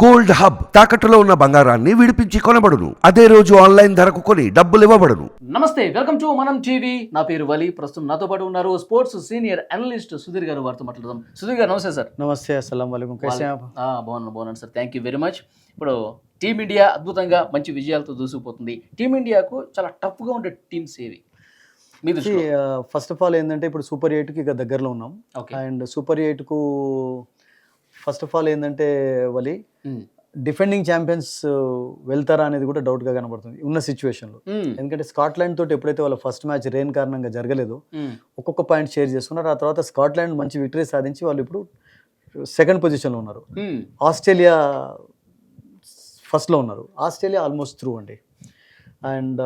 Gold hub తాకట్టులో ఉన్న బంగారాన్ని విడిపించి కొనబడును. అదే రోజు ఆన్లైన్ ధరకు కొని డబ్బులు ఇవ్వబడును. నమస్తే వెల్కమ్ టు మనం టీవీ. నా పేరు వలి ప్రస్తుతం నాతో పాటు ఉన్నారు స్పోర్ట్స్ సీనియర్ అనలిస్ట్ సుధీర్ గారు వారితో మాట్లాడదాం. సుధీర్ గారు నమస్తే సార్. నమస్తే అస్సలం వలైకుం. బాగున్నాను బాగున్నాను sir. Thank you very much ఇప్పుడు టీమిండియా అద్భుతంగా మంచి విజయాలతో దూసుకుపోతుంది. టీమిండియాకు చాలా టఫ్గా ఉండే టీమ్స్ ఏవి? ఫస్ట్ ఆఫ్ ఆల్ ఏంటంటే ఇప్పుడు సూపర్ ఎయిట్కి ఇక దగ్గరలో ఉన్నాం. అండ్ సూపర్ ఎయిట్కు ఫస్ట్ ఆఫ్ ఆల్ ఏంటంటే వలి డిఫెండింగ్ ఛాంపియన్స్ వెళ్తారా అనేది కూడా డౌట్గా కనబడుతుంది ఉన్న సిచ్యువేషన్లో ఎందుకంటే స్కాట్లాండ్ తోటి ఎప్పుడైతే వాళ్ళ ఫస్ట్ మ్యాచ్ రెయిన్ కారణంగా జరగలేదో ఒక్కొక్క పాయింట్ షేర్ చేసుకున్నారు. ఆ తర్వాత స్కాట్లాండ్ మంచి విక్టరీ సాధించి వాళ్ళు ఇప్పుడు సెకండ్ పొజిషన్లో ఉన్నారు. ఆస్ట్రేలియా ఫస్ట్లో ఉన్నారు. ఆస్ట్రేలియా ఆల్మోస్ట్ త్రూ అండి. అండ్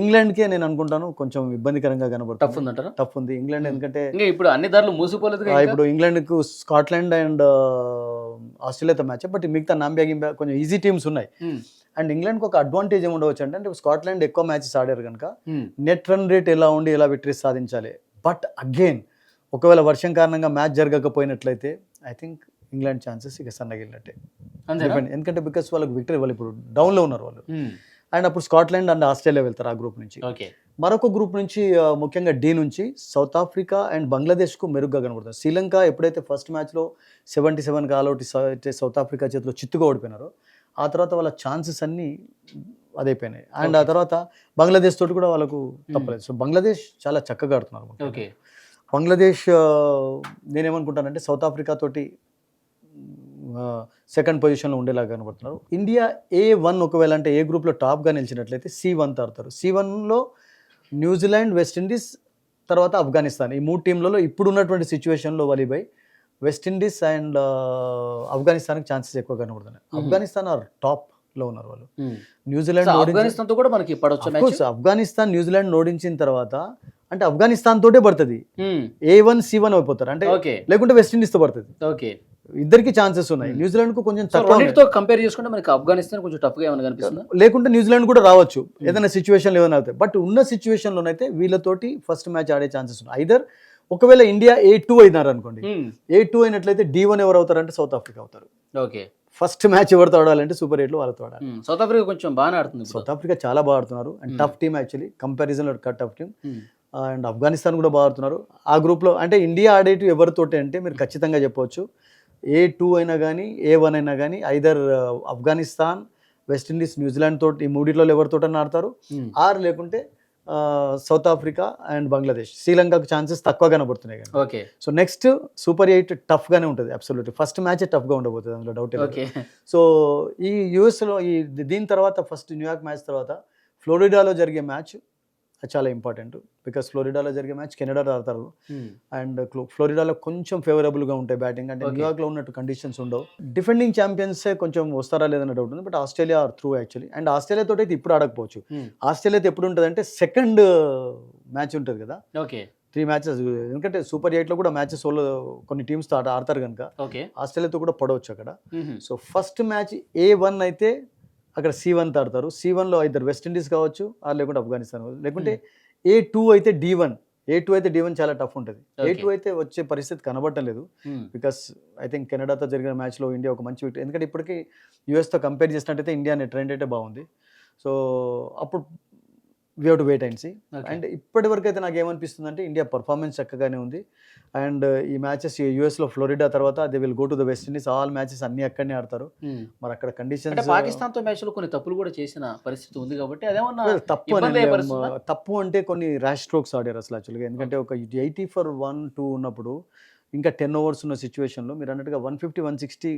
ఇంగ్లాండ్కే నేను అనుకుంటాను కొంచెం ఇబ్బందికరంగా టఫ్ కనబడుతుంది ఉందంటారా? టఫ్ ఉంది. ఇంగ్లాండ్ ఎందుకంటే ఇంకా ఇప్పుడు అన్ని దారులు మూసిపోలేదు ఇప్పుడు ఇంగ్లాండ్కు స్కాట్లాండ్ అండ్ ఆస్ట్రేలియాతో మ్యాచ్ బట్ మిగతా నాంబియా గింబియా కొంచెం ఈజీ టీమ్స్ ఉన్నాయి. అండ్ ఇంగ్లాండ్కి ఒక అడ్వాంటేజ్ ఏమి ఉండవచ్చు అంటే అంటే స్కాట్లాండ్ ఎక్కువ మ్యాచెస్ ఆడారు కనుక నెట్ రన్ రేట్ ఎలా ఉండి ఎలా విక్టరీస్ సాధించాలి. బట్ అగైన్ ఒకవేళ వర్షం కారణంగా మ్యాచ్ జరగకపోయినట్లయితే ఐ థింక్ ఇంగ్లాండ్ ఛాన్సెస్ ఇక సన్నగిలినట్టే. ఎందుకంటే బికాస్ వాళ్ళకి విక్టరీ వాళ్ళు ఇప్పుడు డౌన్లో ఉన్నారు వాళ్ళు. అండ్ అప్పుడు స్కాట్లాండ్ అండ్ ఆస్ట్రేలియా వెళ్తారు ఆ గ్రూప్ నుంచి. ఓకే. మరొక గ్రూప్ నుంచి ముఖ్యంగా డి నుంచి సౌత్ ఆఫ్రికా అండ్ బంగ్లాదేశ్కు మెరుగ్గా కనబడుతుంది శ్రీలంక ఎప్పుడైతే ఫస్ట్ మ్యాచ్లో సెవెంటీ సెవెన్ అయితే సౌత్ ఆఫ్రికా చేతిలో చిత్తుగా ఓడిపోయినారో ఆ తర్వాత వాళ్ళ ఛాన్సెస్ అన్నీ అదైపోయినాయి. అండ్ ఆ. తర్వాత బంగ్లాదేశ్ తోటి కూడా వాళ్ళకు తప్పలేదు. సో బంగ్లాదేశ్ చాలా చక్కగా ఆడుతున్నారు. బంగ్లాదేశ్ నేనేమనుకుంటానంటే సౌత్ ఆఫ్రికా తోటి సెకండ్ పొజిషన్లో ఉండేలాగా కనబడుతున్నారు. ఇండియా ఏ వన్ ఒకవేళ అంటే ఏ గ్రూప్లో టాప్గా నిలిచినట్లయితే సి వన్ ఆడతారు సి వన్లో న్యూజిలాండ్ వెస్టిండీస్ తర్వాత ఆఫ్ఘనిస్తాన్ ఈ మూడు టీంలలో ఇప్పుడు ఉన్నటువంటి సిచ్యువేషన్లో వలీబాయ్ వెస్టిండీస్ అండ్ ఆఫ్ఘనిస్తాన్కి ఛాన్సెస్ ఎక్కువ కనబడుతున్నాయి. ఆఫ్ఘనిస్తాన్ ఆర్ టాప్లో ఉన్నారు వాళ్ళు. న్యూజిలాండ్ ఆఫ్ఘనిస్తాన్తో కూడా మనకి పడవచ్చు ఆఫ్ఘనిస్తాన్ న్యూజిలాండ్ ఓడించిన తర్వాత అంటే ఆఫ్ఘనిస్తాన్ తోటే పడుతుంది. ఏ వన్ సి వన్ అయిపోతారు. అంటే లేకుంటే వెస్టిండీస్తో పడుతుంది. ఓకే. ఇద్దరికి ఛాన్సెస్ ఉన్నాయి. Hmm. న్యూజిలాండ్కు కొంచెం తక్కువ కంపేర్ చేసుకుంటే మనకి ఆఫ్ఘనిస్తాన్ కొంచెం టఫ్గా ఏమైనా కనిపిస్తుందా? లేకుంటే న్యూజిలాండ్ కూడా రావచ్చు. ఏదైనా సిచ్యువేషన్ ఏమైనా అవుతాయి బట్ ఉన్న సిచ్యువేషన్ లోనైతే వీళ్ళతోటి ఫస్ట్ మ్యాచ్ ఆడే ఛాన్సెస్ ఉన్నాయి. ఐదర్ ఒకవేళ ఇండియా ఏ టూ అయినారు అనుకోండి ఏ టూ అయినట్లయితే డి వన్ ఎవరు అవుతారంటే సౌత్ ఆఫ్రికా అవుతారు. ఓకే ఫస్ట్ మ్యాచ్ ఎవరితో ఆడాలంటే సూపర్ ఎయిట్లో వాళ్ళతో ఆడాలి. సౌత్ ఆఫ్రికా కొంచెం బాగానే ఆడుతుంది. సౌత్ ఆఫ్రికా చాలా బాగా ఆడుతున్నారు. And Hmm. Tough team actually comparison tough team Hmm. And Afghanistan కూడా బాగా ఆడుతున్నారు. ఆ గ్రూప్లో అంటే ఇండియా ఆడేటి ఎవరితోటి అంటే మీరు ఖచ్చితంగా చెప్పవచ్చు. ఏ టూ అయినా కానీ ఏ వన్ అయినా కానీ ఐదర్ ఆఫ్ఘనిస్తాన్ వెస్టిండీస్ న్యూజిలాండ్ తోటి ఈ మూడిట్లో ఎవరితోటన్నా ఆడతారు. Hmm. ఆర్ లేకుంటే సౌత్ ఆఫ్రికా అండ్ బంగ్లాదేశ్ శ్రీలంకకు ఛాన్సెస్ తక్కువ కనబడుతున్నాయి కానీ. Okay so next super eight టఫ్గానే ఉంటుంది అబ్సల్యూట్ ఫస్ట్ మ్యాచ్ టఫ్గా ఉండబోతుంది అందులో డౌట్ ఓకే సో ఈ యూఎస్లో ఈ దీని తర్వాత ఫస్ట్ న్యూయార్క్ మ్యాచ్ తర్వాత ఫ్లోరిడాలో జరిగే మ్యాచ్ చాలా ఇంపార్టెంట్ బికాస్ ఫ్లోరిడాలో జరిగే మ్యాచ్ కెనడా ఆడతారు. అండ్ ఫ్లోరిడాలో కొంచెం ఫేవరబుల్గా ఉంటాయి బ్యాటింగ్ అంటే. న్యూయార్క్లో ఉన్నట్టు కండిషన్స్ ఉండవు. డిఫెండింగ్ ఛాంపియన్సే కొంచెం వస్తారా లేదన్న డౌట్ ఉంది. But Australia are through actually and Australia తోటి అయితే ఇప్పుడు ఆడకపోవచ్చు. ఆస్ట్రేలియాతో ఎప్పుడు ఉంటుంది అంటే సెకండ్ మ్యాచ్ ఉంటుంది కదా. ఓకే త్రీ మ్యాచెస్ ఎందుకంటే సూపర్ ఎయిట్లో కూడా మ్యాచెస్ వాళ్ళు కొన్ని టీమ్స్తో ఆడ ఆడతారు కనుక. ఆస్ట్రేలియాతో కూడా పడవచ్చు అక్కడ. So first match A one అయితే అక్కడ సి వన్ ఆడతారు సి వన్లో ఇద్దరు వెస్టిండీస్ కావచ్చు ఆ లేకుంటే ఆఫ్ఘనిస్తాన్ కావచ్చు. లేకుంటే ఏ టూ అయితే డి వన్ ఏ టూ అయితే డి వన్ చాలా టఫ్ ఉంటుంది. ఏ. టూ అయితే వచ్చే పరిస్థితి కనబడటం లేదు. బికాస్ ఐ థింక్ కెనడాతో జరిగిన మ్యాచ్లో ఇండియా ఒక మంచి విక్టరీ ఎందుకంటే ఇప్పటికీ యూఎస్తో కంపేర్ చేసినట్టయితే ఇండియా నెట్ ట్రెండ్ అయితే బాగుంది. సో అప్పుడు we have to wait and see and ఇప్పటి వరకు అయితే నాకు ఏమనిపిస్తుంది అంటే ఇండియా పర్ఫార్మెన్స్ చక్కగానే ఉంది. అండ్ ఈ మ్యాచెస్ యూఎస్లో ఫ్లోరిడా తర్వాత they will go to the West Indies all matches అన్ని అక్కడనే ఆడతారు. మరి అక్కడ కండిషన్స్ పాకిస్తాన్తో మ్యాచ్లో కొన్ని తప్పులు కూడా చేసిన పరిస్థితి ఉంది కాబట్టి అదేమన్నా తప్పు? తప్పు అంటే కొన్ని ర్యాష్ స్ట్రోక్స్ ఆడారు అసలు యాక్చువల్గా ఎందుకంటే ఒక ఎయిటీ ఫర్ వన్ టూ ఉన్నప్పుడు ఇంకా టెన్ ఓవర్స్ ఉన్న సిచ్యువేషన్లో మీరు అన్నట్టుగా వన్ ఫిఫ్టీ వన్ సిక్స్టీ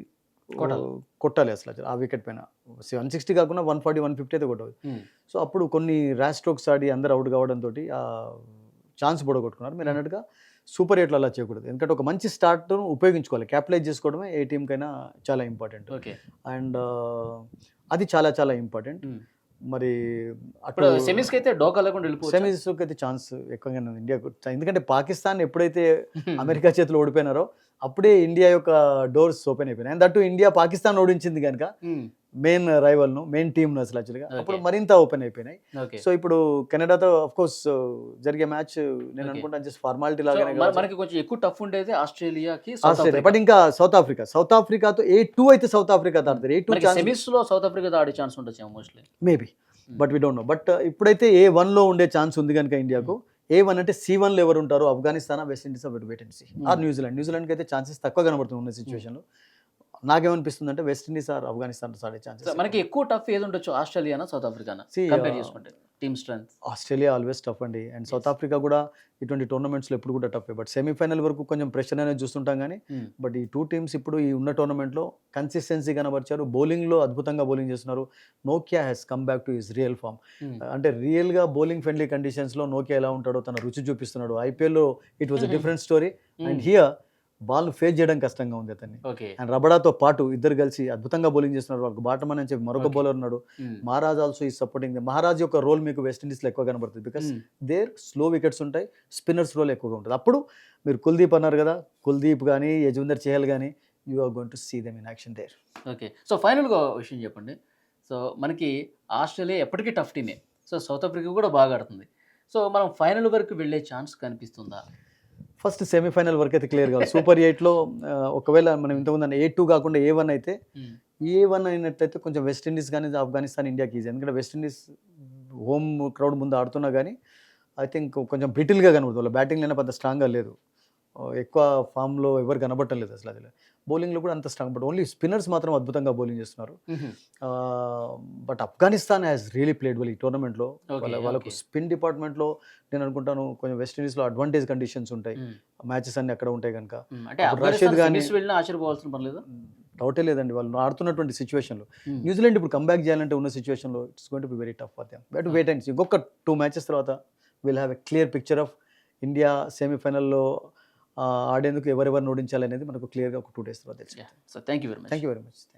కొట్టాలి. కొట్టాలి అసలు ఆ వికెట్ పైన. వన్ సిక్స్టీ కాకుండా వన్ ఫార్టీ వన్ ఫిఫ్టీ అయితే కొట్టదు Hmm. సో అప్పుడు కొన్ని ర్యాష్ స్ట్రోక్స్ ఆడి అందరు అవుట్ కావడంతో ఛాన్స్ పొడగొట్టుకున్నారు. మీరు అన్నట్టుగా సూపర్ ఎయిట్లో అలా చేయకూడదు. ఎందుకంటే ఒక మంచి స్టార్ట్ను ఉపయోగించుకోవాలి. క్యాపిటలైజ్ చేసుకోవడమే ఏ టీంకైనా చాలా ఇంపార్టెంట్ ఓకే. అండ్ అది చాలా చాలా ఇంపార్టెంట్ Hmm. మరి ఇప్పుడు సెమీస్కి అయితే డోకా లేకుండా వెళ్ళిపోవచ్చు. సెమీస్ అయితే ఛాన్స్ ఎక్కువగానే ఉంది. ఇండియాకు ఎందుకంటే పాకిస్తాన్ ఎప్పుడైతే అమెరికా చేతిలో ఓడిపోయినారో అప్పుడే ఇండియా యొక్క డోర్స్ ఓపెన్ అయిపోయినాయి. అండ్ దట్టు ఇండియా పాకిస్తాన్ ఓడించింది కనుక మెయిన్ రైవల్ను మెయిన్ టీమ్ను అసలు యాక్చువల్గా అప్పుడు. మరింత ఓపెన్ అయిపోయినాయి. సో ఇప్పుడు కెనడాతో ఆఫ్ కోర్స్ జరిగే మ్యాచ్ నేను. అనుకుంటాను జస్ట్ ఫార్మాలిటీ లాగానే. మనకి కొంచెం ఎక్కువ టఫ్ ఉండేది ఆస్ట్రేలియాకి ఆస్ట్రేలియా. ఆఫ్రికా బట్ ఇంకా సౌత్ ఆఫ్రికా సౌత్ ఆఫ్రికాతో ఏ టూ అయితే సౌత్ ఆఫ్రికా ఆడతారు ఏ టూ సెమీస్లో సౌత్ ఆఫ్రికాతో ఆడే ఛాన్స్ ఉండొచ్చు mostly maybe but we don't know but ఇప్పుడైతే ఏ వన్లో ఉండే ఛాన్స్ ఉంది కనుక ఇండియాకు? ఏ వన్ అంటే సి వన్లో ఎవరు ఉంటారు Afghanistan West Indies wait wait and C or New Zealand. న్యూజిలాండ్కి అయితే ఛాన్సెస్ తక్కువ కనబడుతుంది ఉన్న సిచ్యువేషన్లో నాకేమనిపిస్తుంది అంటే వెస్ట్ ఇండీస్ ఆర్ ఆఫ్ఘనిస్తాన్ ఆడే ఛాన్సెస్ మనకి ఎక్కువ టఫ్ ఏది ఉండొచ్చు? ఆస్ట్రేలియానా సౌత్ ఆఫ్రికానా కంపేర్ uh, చేసుకుంటే. Team strength Australia always tough అండి. అండ్ సౌత్ ఆఫ్రికా కూడా ఇటువంటి టోర్నమెంట్స్లో ఎప్పుడు కూడా టఫ్ బట్ సెమీఫైనల్ వరకు కొంచెం ప్రెషర్ అనేది చూస్తుంటాం కానీ బట్ ఈ టూ టీమ్స్ ఇప్పుడు ఈ ఉన్న టోర్నమెంట్లో కన్సిస్టెన్సీ కనబరిచారు. బౌలింగ్లో అద్భుతంగా బౌలింగ్ చేస్తున్నారు. Nokia has come back to his real form అంటే రియల్గా బౌలింగ్ ఫ్రెండ్లీ కండిషన్స్లో నోకియా ఎలా ఉంటాడో తన రుచి చూపిస్తున్నాడు. ఐపీఎల్లో it was a. Different story and here ball face చేయడం కష్టంగా ఉంది అతన్ని. అండ్ రబడాతో పాటు ఇద్దరు కలిసి అద్భుతంగా బౌలింగ్ చేస్తున్నారు. వాళ్ళకి బాటమన్ అని చెప్పి మరొక. బౌలర్ ఉన్నాడు. మహారాజ్ ఆల్సో ఈ సపోర్టింగ్ మహారాజ్ యొక్క రోల్ మీకు వెస్టిండీస్లో ఎక్కువ కనబడుతుంది. బికాస్ దేర్ స్లో వికెట్స్ ఉంటాయి స్పిన్నర్స్ రోల్ ఎక్కువగా ఉంటుంది. అప్పుడు మీరు కుల్దీప్ అన్నారు కదా కుల్దీప్ కానీ యజుందర్ చేహల్ కానీ you are going to see them in action there okay. So ఫైనల్గా విషయం చెప్పండి. సో మనకి ఆస్ట్రేలియా ఎప్పటికీ టఫ్ టీమే సో సౌత్ ఆఫ్రికా కూడా బాగా ఆడుతుంది. సో మనం ఫైనల్ వరకు వెళ్ళే ఛాన్స్ కనిపిస్తుందా? ఫస్ట్ సెమీఫైనల్ వరకు అయితే క్లియర్ కావాలి. సూపర్ ఎయిట్లో ఒకవేళ మనం ఇంతకుముందు ఏ టూ కాకుండా ఏ వన్ అయితే ఏ వన్ అయినట్లయితే కొంచెం వెస్టిండీస్ కానీ ఆఫ్ఘనిస్తాన్ ఇండియాకి ఈజీ ఎందుకంటే వెస్టిండీస్ హోమ్ క్రౌడ్ ముందు ఆడుతున్నా కానీ ఐ థింక్ కొంచెం బ్రిటిల్గా కనబడుతుంది. వాళ్ళ బ్యాటింగ్ అయినా పెద్ద స్ట్రాంగ్గా లేదు. ఎక్కువ ఫామ్లో ఎవరు కనబడటం లేదు అసలు అది బౌలింగ్లో కూడా అంత స్ట్రాంగ్ బట్ ఓన్లీ స్పిన్నర్స్ మాత్రం అద్భుతంగా బౌలింగ్ చేస్తున్నారు. But Afghanistan has really played well ఈ టోర్నమెంట్లో. వాళ్ళ వాళ్ళకు. స్పిన్ డిపార్ట్మెంట్లో నేను అనుకుంటాను కొంచెం వెస్టిండీస్లో అడ్వాంటేజ్ కండిషన్స్ ఉంటాయి. మ్యాచెస్ అన్ని అక్కడ ఉంటాయి కనుక. రషీద్ ఆశ్చర్యపోవాల్సిన డౌటే లేదండి. వాళ్ళు ఆడుతున్నటువంటి సిచ్యువేషన్లో. న్యూజిలాండ్ ఇప్పుడు కంబ్యాక్ చేయాలంటే ఉన్న సిచ్యువేషన్లో it's going to be very tough for them but wait and ఇంకొక టూ మ్యాచెస్ తర్వాత will have a clear picture of India సెమీఫైనల్లో ఆడేందుకు ఎవరెవరు ఓడించాలనేది మనకు క్లియర్గా ఒక టూ డేస్ తర్వాత తెలుసు so thank you very much thank you very much thank